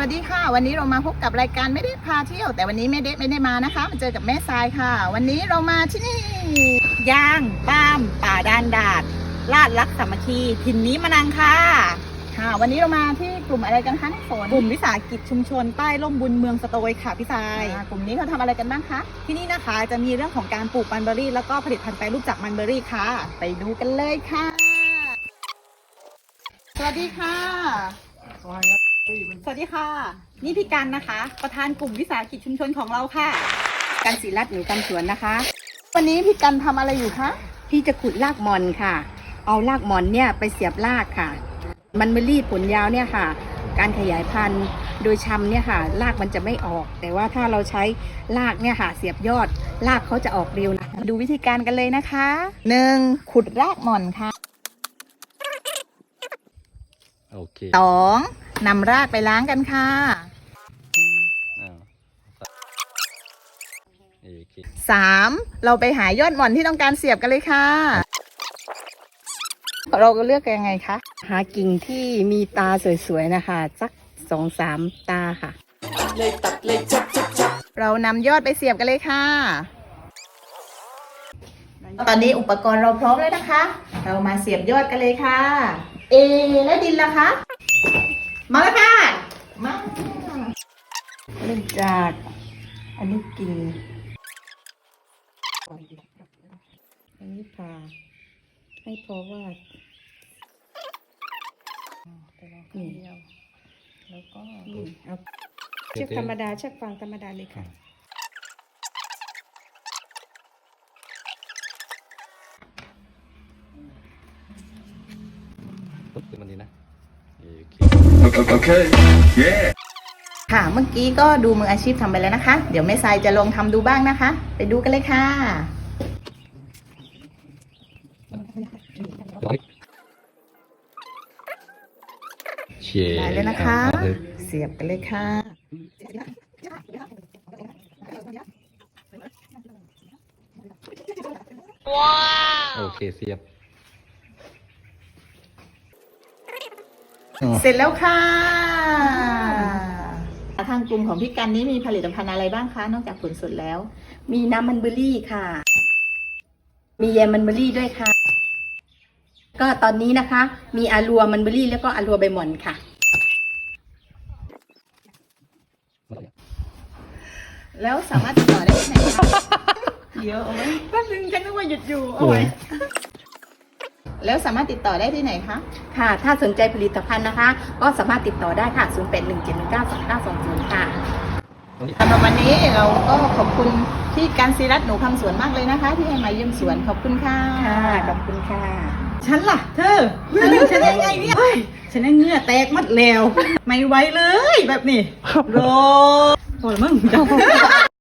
วัสดีค่ะ วันนี้เรามาพบกับรายการไม่ได้พาเที่ยว แต่วันนี้ไม่ได้ไม่ได้มานะคะมาเจอกับแม่ทรายค่ะ วันนี้เรามาที่นี่ย่างป้ามป่าดานดาดลาดรักสามัคคีถิ่นนี้มะนังค่ะค่ะ วันนี้เรามาที่กลุ่มอะไรกันคะน้องฝนกลุ่มวิสาหกิจชุมชนใต้ร่มบุญเมืองสโตยค่ะพี่ทรายอ่ากลุ่มนี้เขาทำอะไรกันบ้างคะที่นี่นะคะจะมีเรื่องของการปลูกมันเบอรี่ แล้วก็ผลิตภัณฑ์แปรรูปจากมันเบอรี่ค่ะ ไปดูกันเลยค่ะ สวัสดีค่ะ สวัสดีค่ะ นี่พี่กันนะคะ ประธานกลุ่มวิสาหกิจชุมชนของเราค่ะ กันศิรัตน์หนูกันสวนนะคะ วันนี้พี่กันทำอะไรอยู่คะพี่จะขุดรากมอนค่ะ เอารากมอนเนี่ยไปเสียบรากค่ะ มันเมอรี่ผลยาวเนี่ยค่ะ การขยายพันธุ์โดยชำเนี่ยค่ะ รากมันจะไม่ออก แต่ว่าถ้าเราใช้รากเนี่ยค่ะเสียบยอด รากเขาจะออกเร็วนะมาดูวิธีการกันเลยนะคะหนึ่งขุดรากหม่อนค่ะโอเคสอง นำรากไปล้างกันค่ะอ้าวโอเคสามเราไปหายอดหม่อนที่ต้องการเสียบกันเลยค่ะ เราก็เลือกยังไงคะ หากิ่งที่มีตาสวยๆนะคะ สักสองสามตาค่ะเรานำยอดไปเสียบกันเลยค่ะ ตอนนี้อุปกรณ์เราพร้อมแล้วนะคะ เรามาเสียบยอดกันเลยค่ะ เอ และดินล่ะคะ มาแล้วค่ะ มาเริ่มจากอันนี้กิ่งอันนี้ผ่าให้พอว่านี่แล้วก็นี่เอาเชือกธรรมดาเชือกฟางธรรมดาเลยค่ะปุ๊บขึ้นมันดีนะโอเค Okay. Yeah. ค่ะ เมื่อกี้ก็ดูมืออาชีพทำไปแล้วนะคะ เดี๋ยวแม่ทรายจะลองทำดูบ้างนะคะ ไปดูกันเลยค่ะร้อยเชียได้เลยนะคะเอาเลยเสียบกันเลยค่ะโอเคเสียบ เสร็จแล้วค่ะ ทางกลุ่มของพี่กันนี้มีผลิตภัณฑ์อะไรบ้างคะ นอกจากผลสดแล้ว มีน้ำมันเบอร์รี่ค่ะ มีแยมมันเบอร์รี่ด้วยค่ะ ก็ตอนนี้นะคะ มีอารัวมันเบอร์รี่แล้วก็อารัวใบหม่อนค่ะ แล้วสามารถติดต่อได้ที่ไหนคะ เดี๋ยวเอาไว้แป๊บนึงฉันนึกว่าหยุดอยู่เอาไว้ แล้วสามารถติดต่อได้ที่ไหนคะ ค่ะ ถ้าสนใจผลิตภัณฑ์นะคะ ก็สามารถติดต่อได้ค่ะ 0817192920 ค่ะสำหรับวันนี้เราก็ขอบคุณที่การศิรัตน์หนูคำสวนมากเลยนะคะ ที่ให้มาเยี่ยมสวนขอบคุณค่ะ ค่ะขอบคุณค่ะ ฉันล่ะ เธอฉันฉันยังไงเนี่ยเฮ้ยฉันยังเหงื่อแตกหมัดแล้ว ไม่ไหวเลยแบบนี้รอพอแล้วมึง